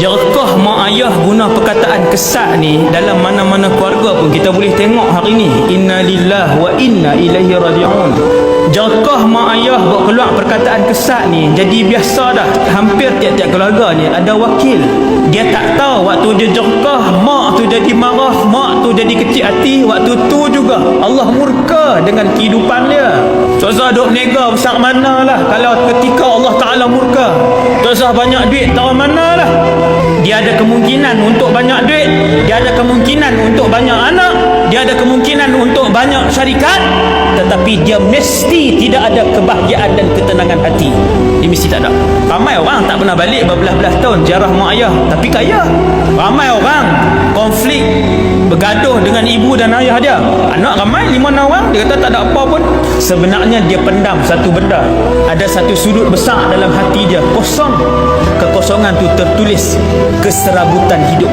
Jerkah mak ayah guna perkataan kesat ni dalam mana-mana keluarga pun kita boleh tengok hari ni. Inna lillah wa inna ilaihi raji'un. Jerkah mak ayah buat keluar perkataan kesat ni jadi biasa dah. Hampir tiap-tiap keluarga ni ada wakil. Dia tak tahu waktu dia jerkah mak tu jadi marah, mak tu jadi kecil hati. Waktu tu juga Allah murka dengan kehidupan dia. Tuan-tuan duk nega besar mana lah kalau ketika Allah Ta'ala murka. Tuan-tuan banyak duit tahu mana lah. Dia ada kemungkinan untuk banyak duit, dia ada kemungkinan untuk banyak anak, dia ada kemungkinan untuk banyak syarikat, tetapi dia mesti tidak ada kebahagiaan dan ketenangan hati. Dia mesti tak ada. Ramai orang tak pernah balik berbelas-belas tahun ziarah mak ayah, tapi kaya. Ramai orang konflik bergaduh dengan ibu dan ayah dia. Anak ramai lima orang, dia kata tak ada apa pun. Sebenarnya dia pendam satu benda. Ada satu sudut besar dalam hati dia, kosong. Kekosongan tu tertulis keserabutan hidup